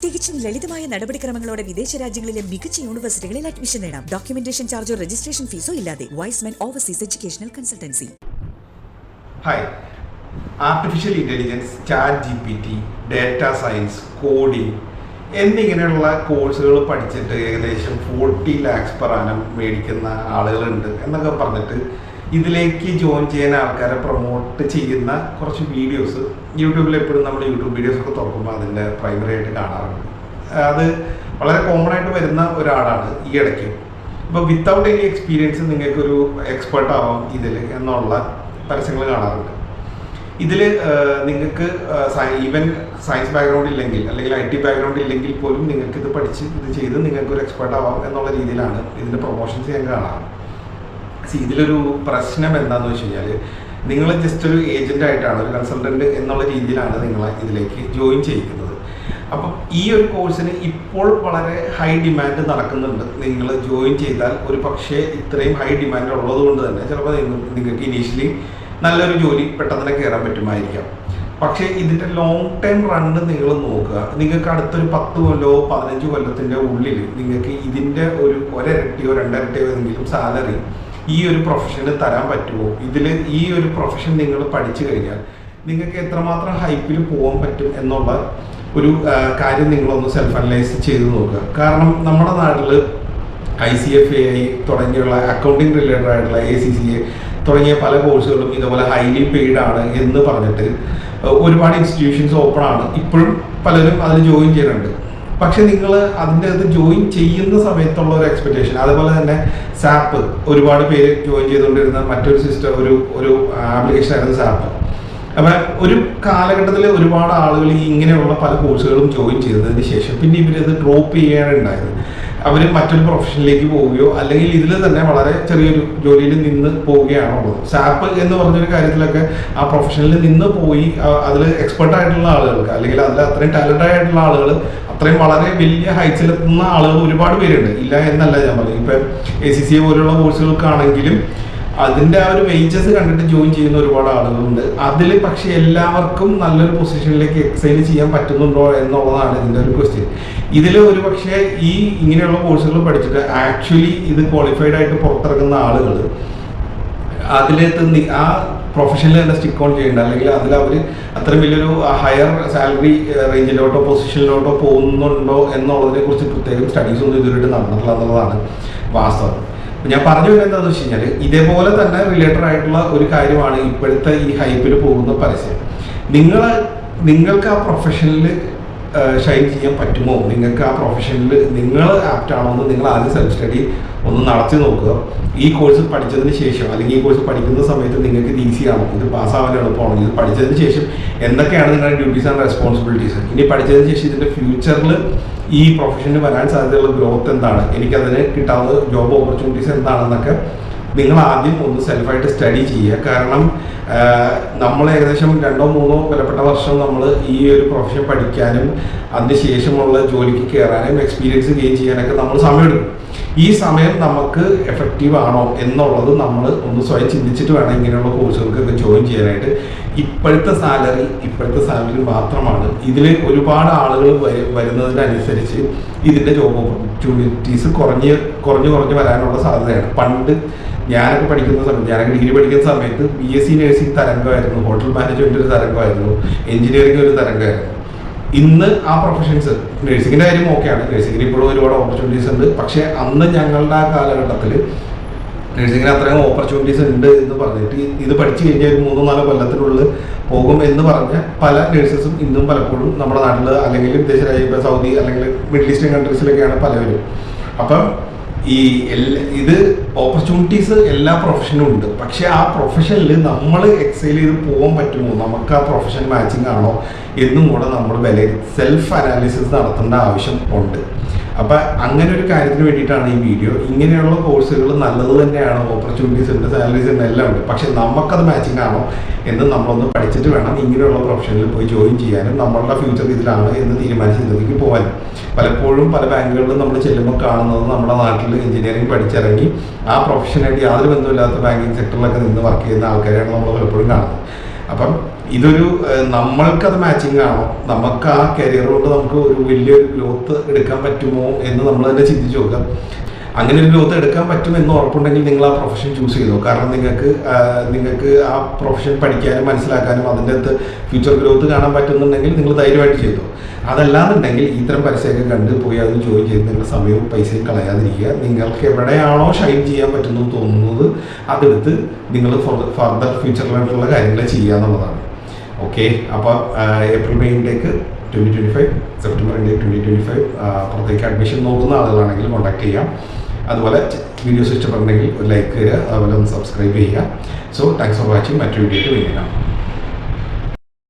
തികച്ചും ലളിതമായ നടപടിക്രമങ്ങളോടെ വിദേശ രാജ്യങ്ങളിലെ മികച്ച യൂണിവേഴ്സിറ്റികളിൽ അഡ്മിഷൻ നേടാം. ഡോക്യുമെന്റേഷൻ ചാർജോ രജിസ്ട്രേഷൻ ഫീസോ ഇല്ലാതെ Wisemen overseas educational consultancy hi artificial intelligence chat G P T data science coding എന്നിങ്ങനെയുള്ള കോഴ്സുകൾ പഠിച്ചിട്ട് ഏകദേശം ഫോർട്ടി ലാക്സ് പെർ ആനം മേടിക്കുന്ന ആളുകളുണ്ട് എന്നൊക്കെ പറഞ്ഞിട്ട് ഇതിലേക്ക് ജോയിൻ ചെയ്യുന്ന ആൾക്കാരെ പ്രൊമോട്ട് ചെയ്യുന്ന കുറച്ച് വീഡിയോസ് യൂട്യൂബിൽ എപ്പോഴും നമ്മൾ യൂട്യൂബ് വീഡിയോസ് ഒക്കെ തുറക്കുമ്പോൾ അതിന്റെ പ്രൈമറി ആയിട്ട് കാണാറുണ്ട്. അത് വളരെ കോമൺ ആയിട്ട് വരുന്ന ഒരാളാണ് ഈ ഇടയ്ക്ക്. അപ്പോൾ വിത്തൗട്ട് എനി എക്സ്പീരിയൻസ് നിങ്ങൾക്കൊരു എക്സ്പേർട്ട് ആവാം ഇതിൽ എന്നുള്ള പരസ്യങ്ങൾ കാണാറുണ്ട്. ഇതിൽ നിങ്ങൾക്ക് ഈവൻ സയൻസ് ബാക്ക്ഗ്രൗണ്ട് ഇല്ലെങ്കിൽ അല്ലെങ്കിൽ ഐ ടി ബാക്ക്ഗ്രൗണ്ട് ഇല്ലെങ്കിൽ പോലും നിങ്ങൾക്ക് ഇത് പഠിച്ച് ഇത് ചെയ്ത് നിങ്ങൾക്ക് ഒരു എക്സ്പേർട്ട് ആവാം എന്നുള്ള രീതിയിലാണ് ഇതിന്റെ പ്രൊമോഷൻസ് ഞാൻ കാണാറ്. See, ഇതിലൊരു പ്രശ്നം എന്താണെന്ന് വെച്ച് കഴിഞ്ഞാൽ നിങ്ങൾ ജസ്റ്റ് ഒരു ഏജന്റ് ആയിട്ടാണ് ഒരു കൺസൾട്ടന്റ് എന്നുള്ള രീതിയിലാണ് നിങ്ങൾ ഇതിലേക്ക് ജോയിൻ ചെയ്യിക്കുന്നത്. അപ്പം ഈ ഒരു കോഴ്സിന് ഇപ്പോൾ വളരെ ഹൈ ഡിമാൻഡ് നടക്കുന്നുണ്ട്. നിങ്ങൾ ജോയിൻ ചെയ്താൽ ഒരു പക്ഷേ ഇത്രയും ഹൈ ഡിമാൻഡ് ഉള്ളത് കൊണ്ട് തന്നെ ചിലപ്പോൾ നിങ്ങൾ- നിങ്ങൾക്ക് ഇനീഷ്യലി നല്ലൊരു ജോലി പെട്ടെന്ന് തന്നെ കയറാൻ പറ്റുമായിരിക്കാം. പക്ഷേ ഇതിന്റെ ലോങ് ടൈം റണ്ണ് നിങ്ങൾ നോക്കുക. നിങ്ങൾക്ക് അടുത്തൊരു പത്ത് കൊല്ലോ പതിനഞ്ച് കൊല്ലത്തിന്റെ ഉള്ളിൽ നിങ്ങൾക്ക് ഇതിന്റെ ഒരു ഒരരട്ടിയോ രണ്ടരട്ടിയോ എന്തെങ്കിലും സാലറി ഈ ഒരു പ്രൊഫഷന് തരാൻ പറ്റുമോ ഇതിൽ ഈ ഒരു പ്രൊഫഷൻ നിങ്ങൾ പഠിച്ചു കഴിഞ്ഞാൽ നിങ്ങൾക്ക് എത്രമാത്രം ഹൈപ്പിൽ പോകാൻ പറ്റും എന്നുള്ള ഒരു കാര്യം നിങ്ങളൊന്ന് സെൽഫ് അനലൈസ് ചെയ്ത് നോക്കുക. കാരണം നമ്മുടെ നാട്ടിൽ I C F A I തുടങ്ങിയുള്ള അക്കൗണ്ടിങ് റിലേറ്റഡ് ആയിട്ടുള്ള എ സി സി എ തുടങ്ങിയ പല കോഴ്സുകളും ഇതുപോലെ ഹൈലി പെയ്ഡ് ആണ് എന്ന് പറഞ്ഞിട്ട് ഒരുപാട് ഇൻസ്റ്റിറ്റ്യൂഷൻസ് ഓപ്പൺ ആണ്. ഇപ്പോഴും പലരും അതിൽ ജോയിൻ ചെയ്യുന്നുണ്ട്. പക്ഷെ നിങ്ങൾ അതിന്റെ അത് ജോയിൻ ചെയ്യുന്ന സമയത്തുള്ള ഒരു എക്സ്പെക്ടേഷൻ അതുപോലെ തന്നെ സാപ്പ് ഒരുപാട് പേര് ജോയിൻ ചെയ്തുകൊണ്ടിരുന്ന മറ്റൊരു സിസ്റ്റം ഒരു ഒരു ആപ്ലിക്കേഷൻ ആയിരുന്നു സാപ്പ് അപ്പം ഒരു കാലഘട്ടത്തിൽ ഒരുപാട് ആളുകൾ ഇങ്ങനെയുള്ള പല കോഴ്സുകളും ജോയിൻ ചെയ്തതിന് ശേഷം പിന്നെ ഇവരത് ഡ്രോപ്പ് ചെയ്യാനുണ്ടായത് അവർ മറ്റൊരു പ്രൊഫഷനിലേക്ക് പോവുകയോ അല്ലെങ്കിൽ ഇതിൽ തന്നെ വളരെ ചെറിയൊരു ജോലിയിൽ നിന്ന് പോവുകയാണോ ഉള്ളത്. സാപ്പ് എന്ന് പറഞ്ഞൊരു കാര്യത്തിലൊക്കെ ആ പ്രൊഫഷനിൽ നിന്ന് പോയി അതിൽ എക്സ്പെർട്ട് ആയിട്ടുള്ള ആളുകൾക്ക് അല്ലെങ്കിൽ അതിൽ അത്രയും ടാലന്റ് ആയിട്ടുള്ള ആളുകൾ അത്രയും വളരെ വലിയ ഹൈറ്റ്സിലെത്തുന്ന ആളുകൾ ഒരുപാട് പേരുണ്ട്. ഇല്ല എന്നല്ല ഞാൻ പറയും ഇപ്പം എ സി സി പോലുള്ള കോഴ്സുകൾക്കാണെങ്കിലും അതിന്റെ ആ ഒരു വേജസ് കണ്ടിട്ട് ജോയിൻ ചെയ്യുന്ന ഒരുപാട് ആളുകളുണ്ട്. അതിൽ പക്ഷെ എല്ലാവർക്കും നല്ലൊരു പൊസിഷനിലേക്ക് എക്സൈൽ ചെയ്യാൻ പറ്റുന്നുണ്ടോ എന്നുള്ളതാണ് ഇതിന്റെ ഒരു ക്വസ്റ്റ്യൻ ഇതിൽ ഒരു പക്ഷേ ഈ ഇങ്ങനെയുള്ള കോഴ്സുകൾ പഠിച്ചിട്ട് ആക്ച്വലി ഇത് ക്വാളിഫൈഡ് ആയിട്ട് പുറത്തിറങ്ങുന്ന ആളുകൾ അതിലേക്ക് ആ പ്രൊഫഷനിൽ തന്നെ സ്റ്റിക്ക് ഓൺ ചെയ്യേണ്ട. അല്ലെങ്കിൽ അതിൽ അവർ അത്രയും വലിയൊരു ഹയർ സാലറി റേഞ്ചിലോട്ടോ പൊസിഷനിലോട്ടോ പോകുന്നുണ്ടോ എന്നുള്ളതിനെ കുറിച്ച് പ്രത്യേകം സ്റ്റഡീസ് ഒന്നും ഇതുവരെയായിട്ട് നടന്നിട്ടില്ല എന്നുള്ളതാണ് വാസ്തവം. ഞാൻ പറഞ്ഞു വരുന്നത് എന്താണെന്ന് വെച്ച് കഴിഞ്ഞാൽ ഇതേപോലെ തന്നെ റിലേറ്റഡ് ആയിട്ടുള്ള ഒരു കാര്യമാണ് ഇപ്പോഴത്തെ ഈ ഹൈപ്പിൽ പോകുന്ന പരസ്യം. നിങ്ങൾ നിങ്ങൾക്ക് ആ പ്രൊഫഷനിൽ ഷൈൻ ചെയ്യാൻ പറ്റുമോ? നിങ്ങൾക്ക് ആ പ്രൊഫഷനിൽ നിങ്ങൾ ആപ്റ്റ് ആണോ എന്ന് നിങ്ങൾ ആദ്യം സെൽഫ് സ്റ്റഡി ഒന്ന് നടത്തി നോക്കുക. ഈ കോഴ്സ് പഠിച്ചതിന് ശേഷം അല്ലെങ്കിൽ ഈ കോഴ്സ് പഠിക്കുന്ന സമയത്ത് നിങ്ങൾക്ക് ഇത് ഈസി ആണോ ഇത് പാസ്സാവാൻ എളുപ്പമാണോ. ഇത് പഠിച്ചതിന് ശേഷം എന്തൊക്കെയാണ് നിങ്ങളുടെ ഡ്യൂട്ടീസ് ആൻഡ് റെസ്പോൺസിബിലിറ്റീസ് ഇനി പഠിച്ചതിന് ശേഷം ഇതിന്റെ ഫ്യൂച്ചറിൽ ഈ പ്രൊഫഷനിൽ വരാൻ സാധ്യതയുള്ള ഗ്രോത്ത് എന്താണ്? എനിക്കതിന് കിട്ടാവുന്ന ജോബ് ഓപ്പർച്യൂണിറ്റീസ് എന്താണെന്നൊക്കെ നിങ്ങൾ ആദ്യം ഒന്ന് സെൽഫായിട്ട് സ്റ്റഡി ചെയ്യുക. കാരണം നമ്മൾ ഏകദേശം രണ്ടോ മൂന്നോ വിലപ്പെട്ട വർഷം നമ്മൾ ഈ ഒരു പ്രൊഫഷൻ പഠിക്കാനും അതിന് ശേഷമുള്ള ജോലിക്ക് കയറാനും എക്സ്പീരിയൻസ് ഗെയിൻ ചെയ്യാനൊക്കെ നമ്മൾ സമയമെടുക്കും. ഈ സമയം നമുക്ക് എഫക്റ്റീവ് ആണോ എന്നുള്ളത് നമ്മൾ ഒന്ന് സ്വയം ചിന്തിച്ചിട്ട് വേണം ഇങ്ങനെയുള്ള കോഴ്സുകൾക്കൊക്കെ ജോയിൻ ചെയ്യാനായിട്ട്. ഇപ്പോഴത്തെ സാലറി ഇപ്പോഴത്തെ സാലറി മാത്രമാണ്. ഇതിൽ ഒരുപാട് ആളുകൾ വരുന്നതിനനുസരിച്ച് ഇതിന്റെ ജോബ് ഓപ്പർച്യൂണിറ്റീസ് കുറഞ്ഞ് കുറഞ്ഞ് കുറഞ്ഞ് വരാനുള്ള സാധ്യതയാണ്. പണ്ട് ഞാനൊക്കെ പഠിക്കുന്ന സമയത്ത് ഞാനൊക്കെ ഡിഗ്രി പഠിക്കുന്ന സമയത്ത് ബി എസ് സി നഴ്സിംഗ് തരംഗമായിരുന്നു. ഹോട്ടൽ മാനേജ്മെന്റ് ഒരു തരംഗമായിരുന്നു. എഞ്ചിനീയറിംഗ് ഒരു തരംഗമായിരുന്നു. ഇന്ന് ആ പ്രൊഫഷൻസ് നഴ്സിംഗിന്റെ കാര്യം ഓക്കെയാണ് നഴ്സിംഗിന് ഇപ്പോഴും ഒരുപാട് ഓപ്പർച്യൂണിറ്റീസ് ഉണ്ട്. പക്ഷേ അന്ന് ഞങ്ങളുടെ ആ കാലഘട്ടത്തിൽ നഴ്സിംഗിന് അത്രയും ഓപ്പർച്യൂണിറ്റീസ് ഉണ്ട് എന്ന് പറഞ്ഞിട്ട് ഇത് പഠിച്ചു കഴിഞ്ഞാൽ ഒരു മൂന്നോ നാലോ കൊല്ലത്തിനുള്ളിൽ പോകും എന്ന് പറഞ്ഞ പല നഴ്സസും ഇന്നും പലപ്പോഴും നമ്മുടെ നാട്ടിൽ അല്ലെങ്കിൽ വിദേശ രാജ്യം സൗദി അല്ലെങ്കിൽ മിഡിൽ ഈസ്റ്റേൺ കൺട്രീസിലൊക്കെയാണ് പലവരും. അപ്പം ഈ ഇത് ഓപ്പർച്യൂണിറ്റീസ് എല്ലാ പ്രൊഫഷനും ഉണ്ട്. പക്ഷെ ആ പ്രൊഫഷനിൽ നമ്മൾ എക്സൈൽ ചെയ്ത് പോകാൻ പറ്റുമോ? നമുക്ക് ആ പ്രൊഫഷൻ മാച്ചിങ് ആണോ? എന്നും കൂടെ നമ്മൾ വില സെൽഫ് അനാലിസിസ് നടത്തേണ്ട ആവശ്യം ഉണ്ട്. അപ്പൊ അങ്ങനെ ഒരു കാര്യത്തിന് വേണ്ടിയിട്ടാണ് ഈ വീഡിയോ ഇങ്ങനെയുള്ള കോഴ്സുകൾ നല്ലത് തന്നെയാണ്. ഓപ്പർച്യൂണിറ്റീസ് ഉണ്ട് സാലറീസ് ഉണ്ട് എല്ലാം ഉണ്ട്. പക്ഷെ നമുക്കത് മാച്ചിങ് ആണോ എന്ന് നമ്മളൊന്ന് പഠിച്ചിട്ട് വേണം ഇങ്ങനെയുള്ള പ്രൊഫഷനിൽ പോയി ജോയിൻ ചെയ്യാനും നമ്മളുടെ ഫ്യൂച്ചർ ഇതിലാണ് എന്ന് തീരുമാനിച്ച് പോകാനും പലപ്പോഴും പല ബാങ്കുകളിലും നമ്മൾ ചെല്ലുമ്പോൾ കാണുന്നത് നമ്മുടെ നാട്ടിൽ എഞ്ചിനീയറിംഗ് പഠിച്ചിറങ്ങി ആ പ്രൊഫഷനായിട്ട് യാതൊരു ബന്ധമില്ലാത്ത ബാങ്കിങ് സെക്ടറിലൊക്കെ നിന്ന് വർക്ക് ചെയ്യുന്ന ആൾക്കാരെയാണ് നമ്മൾ പലപ്പോഴും കാണുന്നത്. അപ്പം ഇതൊരു നമ്മൾക്കത് മാച്ചിങ് ആണോ നമുക്ക് ആ കരിയർ കൊണ്ട് നമുക്ക് ഒരു വലിയൊരു ഗ്രോത്ത് എടുക്കാൻ പറ്റുമോ എന്ന് നമ്മൾ തന്നെ ചിന്തിച്ചു നോക്കാം അങ്ങനെ ഒരു ലോത്ത് എടുക്കാൻ പറ്റും എന്ന് ഉറപ്പുണ്ടെങ്കിൽ നിങ്ങൾ ആ പ്രൊഫഷൻ ചൂസ് ചെയ്തു? കാരണം നിങ്ങൾക്ക് നിങ്ങൾക്ക് ആ പ്രൊഫഷൻ പഠിക്കാനും മനസ്സിലാക്കാനും അതിന്റെ അകത്ത് ഫ്യൂച്ചർ ഗ്രോത്ത് കാണാൻ പറ്റുന്നുണ്ടെങ്കിൽ നിങ്ങൾ ധൈര്യമായിട്ട് ചെയ്തു? അതല്ലാന്നുണ്ടെങ്കിൽ ഇത്തരം പരസ്യമൊക്കെ കണ്ട് പോയി അത് ജോയിൻ ചെയ്ത് നിങ്ങളുടെ സമയവും പൈസയും കളയാതിരിക്കുക. നിങ്ങൾക്ക് എവിടെയാണോ ഷൈൻ ചെയ്യാൻ പറ്റുന്നു തോന്നുന്നത് അതെടുത്ത് നിങ്ങൾ ഫർദർ ഫ്യൂച്ചറിലായിട്ടുള്ള കാര്യങ്ങൾ ചെയ്യുക എന്നുള്ളതാണ്. ഓക്കെ അപ്പോൾ April May intake twenty twenty five September intake twenty twenty five പുറത്തേക്ക് അഡ്മിഷൻ നോക്കുന്ന ആളുകളാണെങ്കിൽ കോൺടാക്ട് ചെയ്യാം. അതുപോലെ വീഡിയോസ് ഇഷ്ടപ്പെട്ടുണ്ടെങ്കിൽ ഒരു ലൈക്ക് തരിക അതുപോലെ ഒന്ന് സബ്സ്ക്രൈബ് ചെയ്യുക. സോ താങ്ക്സ് ഫോർ വാച്ചിങ് മറ്റൊരു വീഡിയോ വീണ്ടും